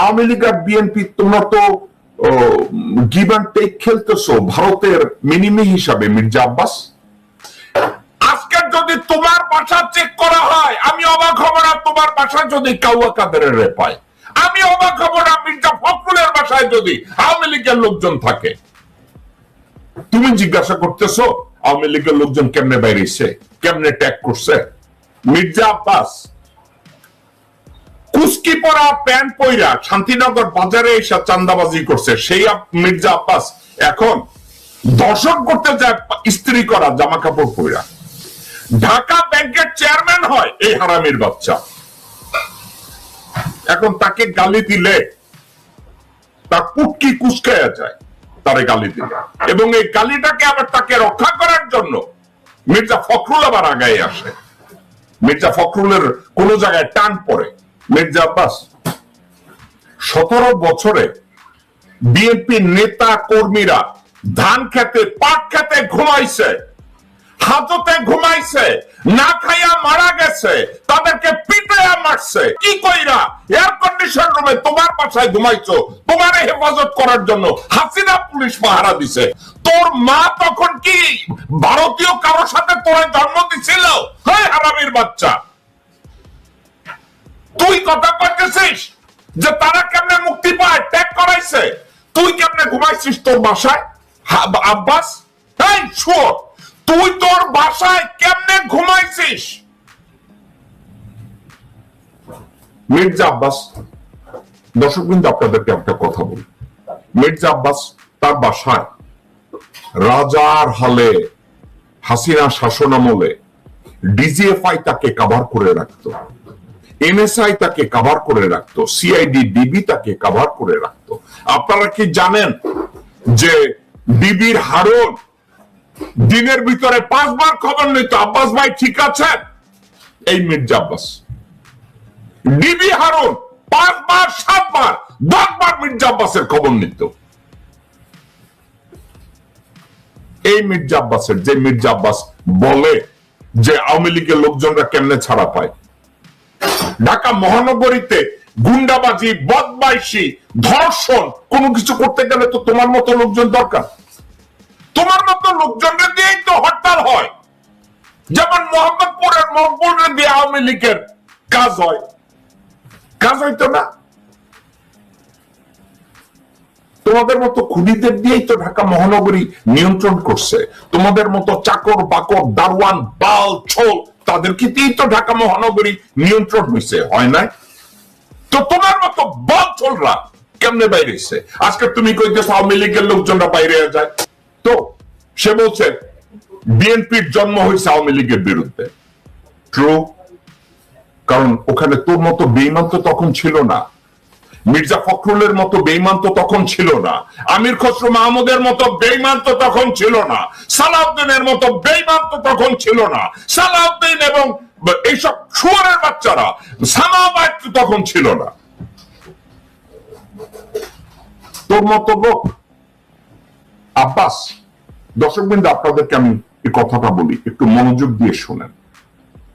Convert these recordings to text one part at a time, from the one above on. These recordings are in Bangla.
আওয়ামী লীগ আর বিএনপি তোমরা তো গিভ অ্যান্ড টেক খেলতেছো ভারতের মিনিমি হিসাবে, মির্জা আব্বাস। যদি তোমার বাসা চেক করা হয়, আমি অবাক হব না তোমার বাসায় যদি কাউয়া কাদের পায়। আমি অবাক হব না মির্জা ফখরুলের বাসায় যদি আওয়ামী লীগের লোকজন থাকে। তুমি জিজ্ঞাসা করতেছো, আওয়ামী লীগের লোকজন কেমনে বাইরেছে, কেমনে ট্যাগ করছে? মির্জা আব্বাস কুস্কি পরা প্যান্ট পইরা শান্তিনগর বাজারে এসে চান্দাবাজি করছে। সেই মির্জা আব্বাস এখন দর্শন করতে যায় স্ত্রী করা জামা কাপড় পইরা। ঢাকা ব্যাংকের চেয়ারম্যান হয় এই হারামির বাচ্চা। এখন তাকে গালি দিলে তার পুটকি কুচকায়া যায় তারে গালি দিলে। এবং এই গালিটাকে আবার তাকে রক্ষা করার জন্য মির্জা ফখরুল আবার আগায় আসে। মির্জা ফখরুলের কোন জায়গায় টান পড়ে। মির্জা আব্বাস, সতেরো বছরে বিএনপি নেতা কর্মীরা ধান খেতে, পাট খেতে ঘুমাইছে, হাজতে ঘুমাইছে, না খাইয়া মারা গেছে, তাদেরকে পিটাইয়া মারছে। কি কইরা? এয়ার কন্ডিশন রুমে তোমার বাসায় ঘুমাইছো, তোমার হেফাজত করার জন্য হাসিনা পুলিশ পাহারা দিছে। তোর মা তখন কি ভারতীয় কারোর সাথে তোর জন্ম দিছিল? হারামির বাচ্চা। তুই কথা করতেছিস যে তারা কেমনে মুক্তি পায়? ত্যাগ করাইছে। তুই কেমনে ঘুমাইছিস তোর বাসায়? আব্বাস? এই, শুয়োর। তুই তোর বাসায় কেমনে ঘুমাইছিস? মির্জা আব্বাস দর্শক বিন্দু আপনাদেরকে একটা কথা বলি। মির্জা আব্বাস তার বাসায় রাজার হালে হাসিনা শাসন আমলে ডিজিএফআই তাকে কাভার করে রাখতো। এনএসআই তাকে কাভার করে রাখতো সিআইডি ডিবি তাকে কাভার করে রাখতো। আপনারা কি জানেন যে ডিবির হারুন দিনের ভিতরে পাঁচবার খবর নিত, আব্বাস ভাই ঠিক আছে এই মির্জা আব্বাস। ডিবি হারুন পাঁচবার, সাতবার, দশবার মির্জা আব্বাসের খবর নিত। এই মির্জা আব্বাসের, যে মির্জা আব্বাস বলে যে আওয়ামী লীগের লোকজনরা কেমনে ছাড়া পায় ঢাকা মহানগরীতে গুন্ডাবাজি, বদমাইশি, ধর্ষণ, কোনো কিছু করতে গেলে তো তোমার মতো লোকজন দরকার। তোমার মতো লোকজনদের দিয়েই তো হরতাল হয়। যেমন মোহাম্মদপুরের মকবুলের দিয়ে আওয়ামী লীগের কাজ হয়। কাজ হইতো না। তোমাদের মতো খুনিদের দিয়েই তো ঢাকা মহানগরী নিয়ন্ত্রণ করছে। তোমাদের মতো চাকর বাকর দারওয়ান বাল, ছোল তাদেরকে দিয়েই তো ঢাকা মহানগরী নিয়ন্ত্রণ হয়েছে, হয় নাই? তো তোমার মতো বল কেমনে কেমনে বাইরেছে আজকে তুমি কইতেছ আওয়ামী লীগের লোকজনরা বাইরে যায়। তো সে বলছে, বিএনপির জন্ম হয়েছে আওয়ামী লীগের বিরুদ্ধে। ট্রু কারণ ওখানে তোর মতো বেইমান তো তখন ছিল না। মির্জা ফখরুলের মতো বেইমান তো তখন ছিল না। আমির খসরু মাহমুদের মতো বেইমান তো তখন ছিল না। সালাউদ্দিনের মতো বেইমান তো তখন ছিল না। সালাউদ্দিন এবং এইসব শুয়ারের বাচ্চারা সামাবাদ তো তখন ছিল না। তোর মতো লোক, আব্বাস, দর্শক বিন্দু, আপনাদেরকে আমি এই কথাটা বলি, একটু মনোযোগ দিয়ে শোনেন।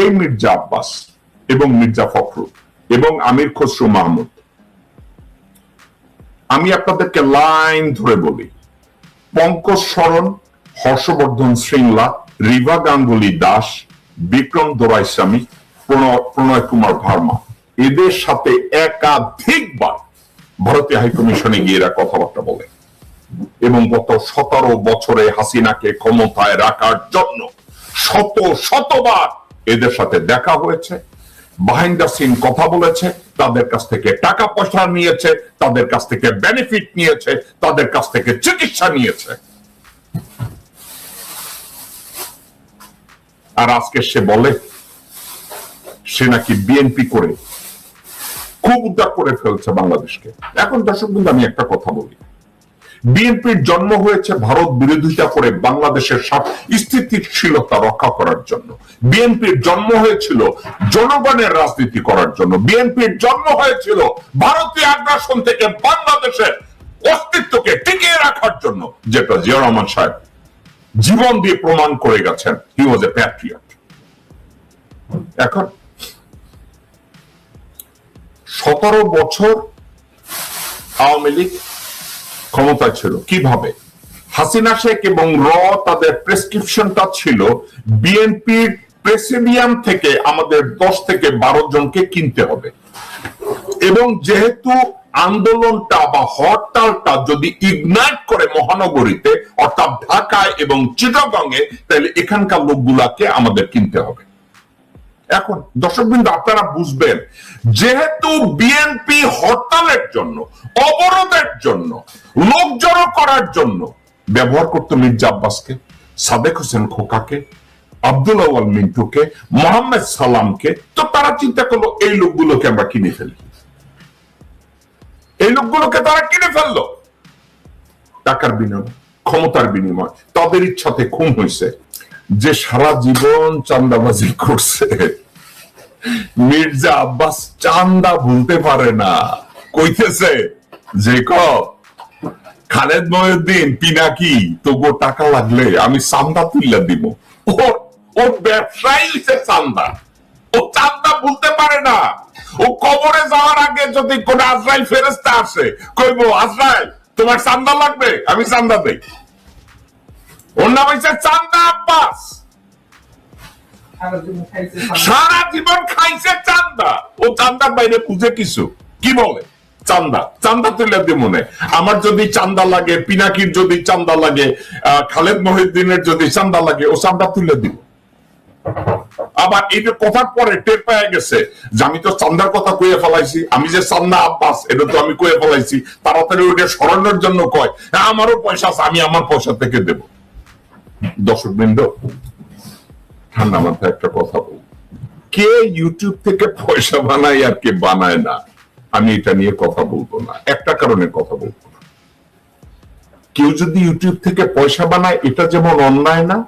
এই মির্জা আব্বাস এবং মির্জা ফখরুল এবং আমির খসরু মাহমুদ আমি আপনাদেরকে লাইন ধরে বলি। পঙ্কজ সরণ হর্ষবর্ধন শৃঙ্গলা, রিভা গাঙ্গুলি দাস, বিক্রম দোরাইস্বামী, প্রণয় কুমার ভার্মা। এদের সাথে একাধিকবার ভারতীয় হাইকমিশনে গিয়ে এরা কথাবার্তা বলে। এবং গত সতেরো বছরে হাসিনাকে ক্ষমতায় রাখার জন্য শত, শতবার এদের সাথে দেখা হয়েছে। বাহিন্দ সিং কথা বলেছে। তাদের কাছ থেকে টাকা পয়সা নিয়েছে, তাদের কাছ থেকে বেনিফিট নিয়েছে, তাদের কাছ থেকে চিকিৎসা নিয়েছে। আর আজকে সে বলে, সে নাকি বিএনপি করে খুব উদ্ধার করে ফেলছে বাংলাদেশকে। এখন দর্শক বিন্দু আমি একটা কথা বলি। বিএনপির জন্ম হয়েছে ভারত বিরোধিতা করে বাংলাদেশের স্থিতিশীলতা রক্ষা করার জন্য। বিএনপির জন্ম হয়েছিল জনগণের রাজনীতি করার জন্য। বিএনপির জন্ম হয়েছিল ভারতীয় আগ্রাসন থেকে বাংলাদেশের অস্তিত্বকে টিকিয়ে রাখার জন্য, যেটা জিয়া রহমান সাহেব জীবন দিয়ে প্রমাণ করে গেছেন। হি ওয়াজ এ প্যাট্রিয়ট এখন সতেরো বছর আওয়ামী লীগ ক্ষমতায় ছিল। কীভাবে? হাসিনা শেখ এবং র তাদের প্রেসক্রিপশনটা ছিল, বিএনপির প্রেসিডিয়াম থেকে আমাদের দশ থেকে বারো জনকে কিনতে হবে। এবং যেহেতু আন্দোলনটা বা হরতালটা যদি ইগনাইট করে মহানগরীতে, অর্থাৎ ঢাকায় এবং চিটাগংয়ে, তাহলে এখানকার লোকগুলাকে আমাদের কিনতে হবে। এখন দর্শকবৃন্দ, আপনারা বুঝবেন, যেহেতু বিএনপি হরতালের জন্য, অবরোধের জন্য, লোক জড়ো করার জন্য ব্যবহার করতো মির্জা আব্বাসকে, সাদেক হোসেন খোকাকে, আব্দুল আওয়াল মিন্টুকে, মোহাম্মদ সালামকে, তো তারা চিন্তা করল, এই লোকগুলোকে আমরা কিনে ফেলি। এই লোকগুলোকে তারা কিনে ফেলল। টাকার বিনিময়, ক্ষমতার বিনিময়, তাদের ইচ্ছাতে খুন হয়েছে যে সারা জীবন চান্দাবাজি করছে। মির্জা আব্বাস চান্দা ভুলতে পারে না। কইতেছে, যে খালেদ মহিউদ্দিন পিনাকি টাকা লাগলে আমি চান্দা তুললে দিব ওর ওর ব্যবসায়ী হচ্ছে চান্দা। ও চান্দা ভুলতে পারে না। ও কবরে যাওয়ার আগে যদি কোন আজরাইল ফেরেস্তা আসে, কইব, আজরাইল, তোমার চান্দা লাগবে? আমি চান্দা দেই। ওর নাম হচ্ছে চান্দা আব্বাস সারা জীবন খাইছে চান্দা। ও চান্দার বাইরে বুঝে কিছু? কি বলে? চান্দা। চান্দা তুলে দিয়ে মনে। আমার যদি চান্দা লাগে, পিনাকির যদি চান্দা লাগে খালেদ মহিউদ্দিনের যদি চান্দা লাগে, ও চান্দা তুলে দিব। আবার এটা কথার পরে টের পেয়ে গেছে যে আমি তো চান্দার কথা কয়ে ফেলাইছি। আমি যে চান্দা আব্বাস, এটা তো আমি কয়ে ফেলাইছি। তাড়াতাড়ি ওইটা সরানোর জন্য কয় হ্যাঁ আমারও পয়সা আছে, আমি আমার পয়সা থেকে দেব। দর্শক বৃন্দ ঠান্ডা মাথায় একটা কথা বল। কে ইউটিউব থেকে পয়সা বানায় আর কে বানায় না? আমি এটা নিয়ে কথা বলব না। একটা কারণে কথা বলব না। কেউ যদি ইউটিউব থেকে পয়সা বানায়, এটা যেমন অন্যায় না,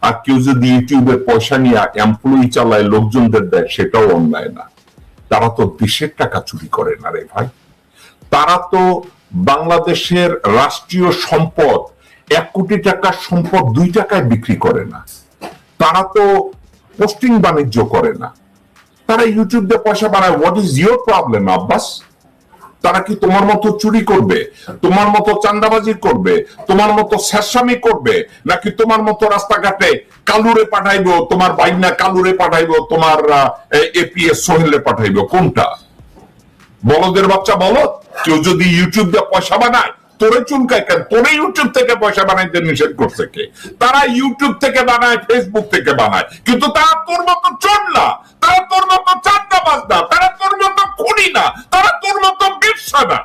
আর কেউ যদি ইউটিউবে পয়সা নিয়ে এমপ্লয়ি চালায়, লোকজনদের দেয়, সেটাও অন্যায় না। তারা তো দেশের টাকা চুরি করে না রে ভাই। তারা তো বাংলাদেশের রাষ্ট্রীয় সম্পদ, এক কোটি টাকার সম্পদ দুই টাকায় বিক্রি করে না। তারা তো পোস্টিং বাণিজ্য করে না। তারা ইউটিউব দিয়ে পয়সা বানায় what is your problem Abbas? তারা কি তোমার মতো চুরি করবে? তোমার মতো চান্দাবাজি করবে? তোমার মতো শেষামি করবে? নাকি তোমার মতো রাস্তাঘাটে কালুরে পাঠাইবো? তোমার বাইনা কালুরে পাঠাইবো? তোমার এপিএস সোহেলে পাঠাইবো? কোনটা? বলদের বাচ্চা বলো। কেউ যদি ইউটিউব দিয়ে পয়সা বানায় তোরে চুলকায় কেন তোরে ইউটিউব থেকে পয়সা বানাইতে নিষেধ করছে কে? তারা ইউটিউব থেকে বানায় ফেসবুক থেকে বানায়। কিন্তু তারা তোর মতো চোর না, তারা তোর মতো তারা তোর মতো খুনি না, তারা তোর মতো না।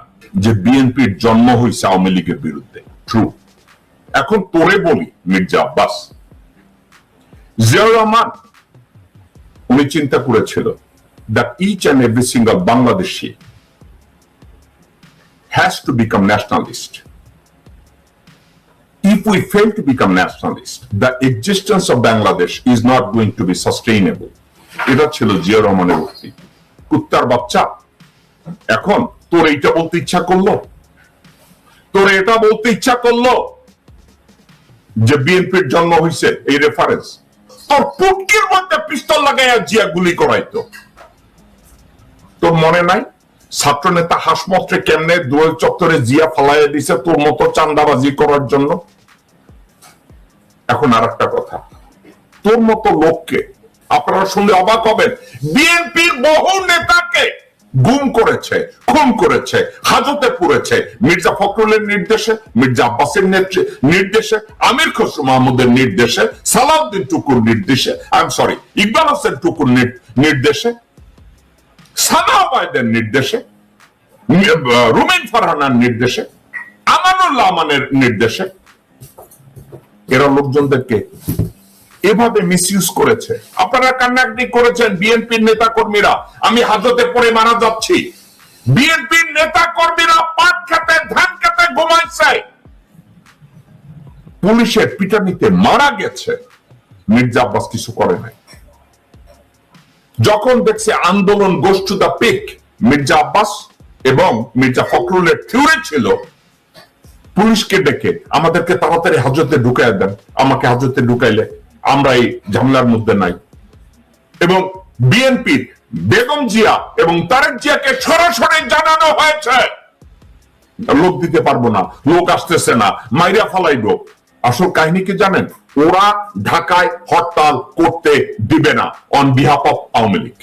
যে বিএনপির জন্ম হয়েছে আওয়ামী লীগের বিরুদ্ধে ট্রু এখন তোরে বলি, মির্জা আব্বাস। জিয়াউর রহমান, উনি চিন্তা করেছিল that each and every single Bangladeshi has to become nationalist. If we fail to become nationalist, the existence of Bangladesh is not going to be sustainable. এটা ছিল জিয়া রহমানের উক্তি। কুত্তার বাচ্চা। এখন তোর এইটা বলতে ইচ্ছা করল? তোর এটা বলতে ইচ্ছা করল? যে বিএনপির জন্ম হয়েছে এই রেফারেন্স তোর পুটকির মধ্যে পিস্তল লাগাইয়া জিয়া গুলি করাইতো। তোর মনে নাই? ছাত্র নেতা হাসমত্রে কেমনে দোয়েল চত্বরে জিয়া ফালাইয়া দিছে তোর মতো চান্দাবাজি করার জন্য? এখন আর একটা কথা। তোর মতো লোককে আপনারা শুনলে অবাক হবেন। বিএনপির বহু নেতাকে গুম করেছে, খুন করেছে, হাজতে পুরেছে। মির্জা ফখরুলের নির্দেশে, মির্জা আব্বাসের নির্দেশে, আমির খসরু মাহমুদের নির্দেশে, সালাউদ্দিন টুকুর নির্দেশে I am sorry Iqbal Hossain টুকুর নির- নির্দেশে সানাবায়দের নির্দেশে রুমেন ফারহানার নির্দেশে, আমানুল্লাহ আমানের নির্দেশে, এরা লোকজনদেরকে এভাবে মিসইউজ করেছে। আপনারা কান্নাকাটি করেছেন বিএনপির নেতা কর্মীরা আমি হাজতে পড়ে মারা যাচ্ছি। বিএনপির নেতা কর্মীরা পাট খেতে, ধান খেতে ঘুমাইছে। পুলিশের পিটানিতে মারা গেছে। মির্জা আব্বাস কিছু করে নাই। যখন দেখছে আন্দোলন goes to the peak, Mirza Abbas এবং মির্জা ফখরুলের থিওরি ছিল, পুলিশকে ডেকে আমাদেরকে তাড়াতাড়ি হাজতে ঢুকাই দেন। আমাকে হাজতে ঢুকাইলে আমরা এই ঝামেলার মধ্যে নাই। এবং বিএনপি বেগম জিয়া এবং তারেক জিয়াকে সরাসরি জানানো হয়েছে। লোক দিতে পারব না, লোক আসতেছে না, মাইরা ফালাইবো। আসল কাহিনী কি জানেন? ওরা ঢাকায় হরতাল করতে দিবে না on behalf of Awami League.